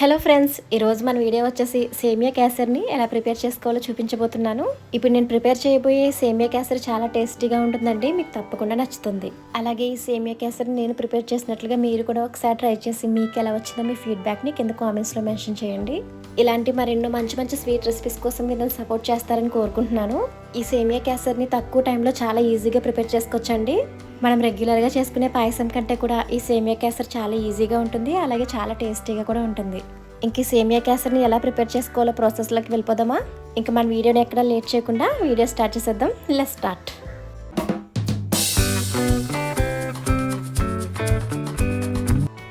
Hello friends ఈరోజు మన video వచ్చేసి సేమియా క్యాసర్ని ఎలా ప్రిపేర్ చేసుకోవాలో చూపించబోతున్నాను. ఇప్పుడు నేను ప్రిపేర్ చేయబోయే సేమియా క్యాసర్ చాలా టేస్టీగా ఉంటుందండి మీకు తప్పకుండా నచ్చుతుంది. అలాగే ఈ సేమియా క్యాసర్ని నేను ప్రిపేర్ చేసినట్లుగా మీరు కూడా ఒకసారి ట్రై చేసి మీకు ఎలా వచ్చిందో మీ ఫీడ్బ్యాక్ని కింద కామెంట్స్లో మెన్షన్ చేయండి. ఇలాంటి మరెన్నో మంచి మంచి స్వీట్ రెసిపీస్ కోసం మీరు నన్ను సపోర్ట్ చేస్తారని కోరుకుంటున్నాను. ఈ సేమియా క్యాసర్ని తక్కువ టైంలో చాలా ఈజీగా ప్రిపేర్ చేసుకోవచ్చండి. మనం రెగ్యులర్గా చేసుకునే పాయసం కంటే కూడా ఈ సేమియా కేసర్ చాలా ఈజీగా ఉంటుంది. అలాగే చాలా టేస్టీగా కూడా ఉంటుంది. ఇంక సేమియా కేసర్ని ఎలా ప్రిపేర్ చేసుకోవాలో ప్రాసెస్లోకి వెళ్ళిపోదామా? ఇంకా మన వీడియోని ఎక్కడ లేట్ చేయకుండా వీడియో స్టార్ట్ చేసేద్దాం. లెస్ స్టార్ట్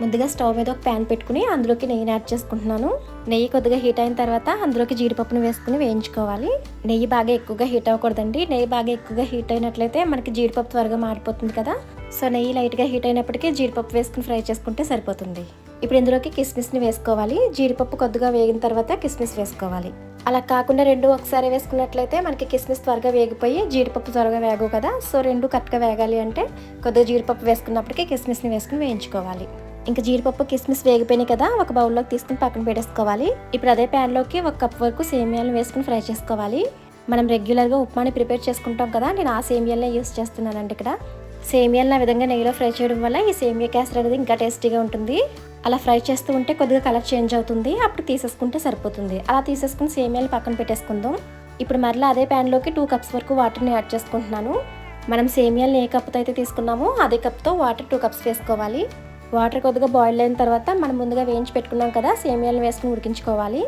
ముందుగా స్టవ్ మీద ఒక ప్యాన్ పెట్టుకుని అందులోకి నెయ్యిని యాడ్ చేసుకుంటున్నాను. నెయ్యి కొద్దిగా హీట్ అయిన తర్వాత అందులోకి జీడిపప్పును వేసుకుని వేయించుకోవాలి. నెయ్యి బాగా ఎక్కువగా హీట్ అవ్వకూడదండి. నెయ్యి బాగా ఎక్కువగా హీట్ అయినట్లయితే మనకి జీడిపప్పు త్వరగా మారిపోతుంది కదా. సో నెయ్యి లైట్గా హీట్ అయినప్పటికీ జీడిపప్పు వేసుకుని ఫ్రై చేసుకుంటే సరిపోతుంది. ఇప్పుడు ఇందులోకి కిస్మిస్ని వేసుకోవాలి. జీడిపప్పు కొద్దిగా వేగిన తర్వాత కిస్మిస్ వేసుకోవాలి. అలా కాకుండా రెండు ఒకసారి వేసుకున్నట్లయితే మనకి కిస్మిస్ త్వరగా వేగిపోయి జీడిపప్పు త్వరగా వేగవు కదా. సో రెండు కరెక్ట్గా వేగాలి అంటే కొద్దిగా జీడిపప్పు వేసుకున్నప్పటికీ కిస్మిస్ని వేసుకుని వేయించుకోవాలి. ఇంకా జీడిపప్పు కిస్మిస్ వేగిపోయినాయి కదా ఒక బౌల్లోకి తీసుకుని పక్కన పెట్టేసుకోవాలి. ఇప్పుడు అదే ప్యాన్లోకి ఒక కప్ వరకు సేమియాలను వేసుకుని ఫ్రై చేసుకోవాలి. మనం రెగ్యులర్గా ఉప్మాని ప్రిపేర్ చేసుకుంటాం కదా నేను ఆ సేమియాలనే యూస్ చేస్తున్నానండి ఇక్కడ. సేమియాలను ఆ విధంగా నెయ్యిలో ఫ్రై చేయడం వల్ల ఈ సేమియా క్యాసర్ అనేది ఇంకా టేస్టీగా ఉంటుంది. అలా ఫ్రై చేస్తూ ఉంటే కొద్దిగా కలర్ చేంజ్ అవుతుంది అప్పుడు తీసేసుకుంటే సరిపోతుంది. అలా తీసేసుకుని సేమియాలు పక్కన పెట్టేసుకుందాం. ఇప్పుడు మరలా అదే ప్యాన్లోకి టూ కప్స్ వరకు వాటర్ని యాడ్ చేసుకుంటున్నాను. మనం సేమియాలను ఏ కప్తో అయితే తీసుకున్నామో అదే కప్తో వాటర్ టూ కప్స్ వేసుకోవాలి. వాటర్ కొద్దిగా బాయిల్ అయిన తర్వాత మనం ముందుగా వేయించి పెట్టుకున్నాం కదా సేమియాలను వేసుకుని ఉడికించుకోవాలి.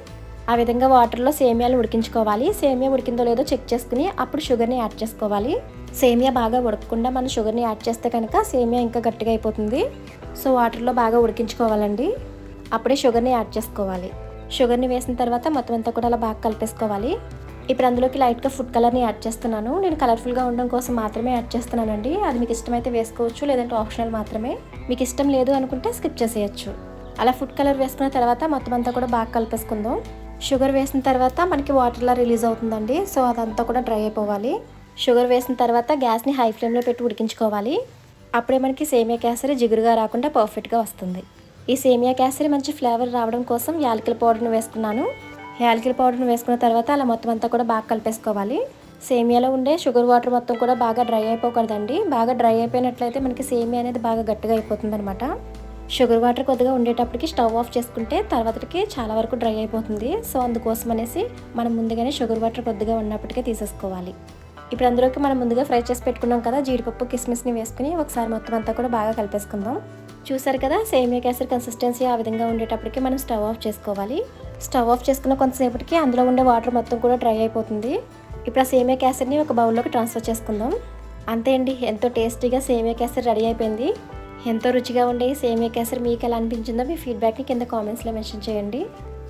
ఆ విధంగా వాటర్లో సేమియాలు ఉడికించుకోవాలి. సేమియా ఉడికిందో లేదో చెక్ చేసుకుని అప్పుడు షుగర్ని యాడ్ చేసుకోవాలి. సేమియా బాగా ఉడకకుండా మనం షుగర్ని యాడ్ చేస్తే కనుక సేమియా ఇంకా గట్టిగా అయిపోతుంది. సో వాటర్లో బాగా ఉడికించుకోవాలండి. అప్పుడే షుగర్ని యాడ్ చేసుకోవాలి. షుగర్ని వేసిన తర్వాత మొత్తం అంతా కూడా అలా బాగా కలిపేసుకోవాలి. ఇప్పుడు అందులోకి లైట్గా ఫుడ్ కలర్ని యాడ్ చేస్తున్నాను. నేను కలర్ఫుల్గా ఉండడం కోసం మాత్రమే యాడ్ చేస్తున్నానండి. అది మీకు ఇష్టమైతే వేసుకోవచ్చు లేదంటే ఆప్షనల్ మాత్రమే. మీకు ఇష్టం లేదు అనుకుంటే స్కిప్ చేసేయచ్చు. అలా ఫుడ్ కలర్ వేసుకున్న తర్వాత మొత్తం అంతా కూడా బాగా కలిపేసుకుందాం. షుగర్ వేసిన తర్వాత మనకి వాటర్లా రిలీజ్ అవుతుందండి. సో అదంతా కూడా డ్రై అయిపోవాలి. షుగర్ వేసిన తర్వాత గ్యాస్ని హై ఫ్లేమ్లో పెట్టి ఉడికించుకోవాలి. అప్పుడే మనకి సేమియా కేసరి జిగురుగా రాకుండా పర్ఫెక్ట్గా వస్తుంది. ఈ సేమియా కేసరి మంచి ఫ్లేవర్ రావడం కోసం యాలకుల పౌడర్ని వేసుకున్నాను. యాలకిల పౌడర్ని వేసుకున్న తర్వాత అలా మొత్తం అంతా కూడా బాగా కలిపేసుకోవాలి. సేమియాలో ఉండే షుగర్ వాటర్ మొత్తం కూడా బాగా డ్రై అయిపోకూడదండి. బాగా డ్రై అయిపోయినట్లయితే మనకి సేమియా అనేది బాగా గట్టిగా అయిపోతుంది అనమాట షుగర్ వాటర్ కొద్దిగా ఉండేటప్పటికి స్టవ్ ఆఫ్ చేసుకుంటే తర్వాతకి చాలా వరకు డ్రై అయిపోతుంది. సో అందుకోసం అనేసి మనం ముందుగానే షుగర్ వాటర్ కొద్దిగా ఉన్నప్పటికే తీసేసుకోవాలి. ఇప్పుడు అందులోకి మనం ముందుగా ఫ్రై చేసి పెట్టుకున్నాం కదా జీడిపప్పు కిస్మిస్ని వేసుకుని ఒకసారి మొత్తం అంతా కూడా బాగా కలిపేసుకుందాం. చూసారు కదా సేమియా కేసరి కన్సిస్టెన్సీ ఆ విధంగా ఉండేటప్పటికి మనం స్టవ్ ఆఫ్ చేసుకోవాలి. స్టవ్ ఆఫ్ చేసుకున్న కొంతసేపటికి అందులో ఉండే వాటర్ మొత్తం కూడా డ్రై అయిపోతుంది. ఇప్పుడు ఆ సేమియా కేసరిని ఒక బౌల్లోకి ట్రాన్స్ఫర్ చేసుకుందాం. అంతే అండి ఎంతో టేస్టీగా సేమియా కేసరి రెడీ అయిపోయింది. ఎంతో రుచిగా ఉండే సేమియా కేసరి మీకు ఎలా అనిపించిందో మీ ఫీడ్బ్యాక్ని కింద కామెంట్స్లో మెన్షన్ చేయండి.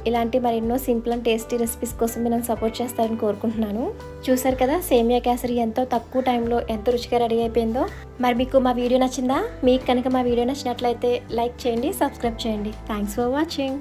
ఇలాంటి మరెన్నో సింపుల్ అండ్ టేస్టీ రెసిపీస్ కోసం మీరు నన్ను సపోర్ట్ చేస్తారని కోరుకుంటున్నాను. చూసారు కదా సేమియా క్యాసరీ ఎంతో తక్కువ టైంలో ఎంత రుచిగా రెడీ అయిపోయిందో? మరి మీకు మా వీడియో నచ్చిందా? మీకు కనుక మా వీడియో నచ్చినట్లయితే లైక్ చేయండి సబ్స్క్రైబ్ చేయండి. Thanks for watching.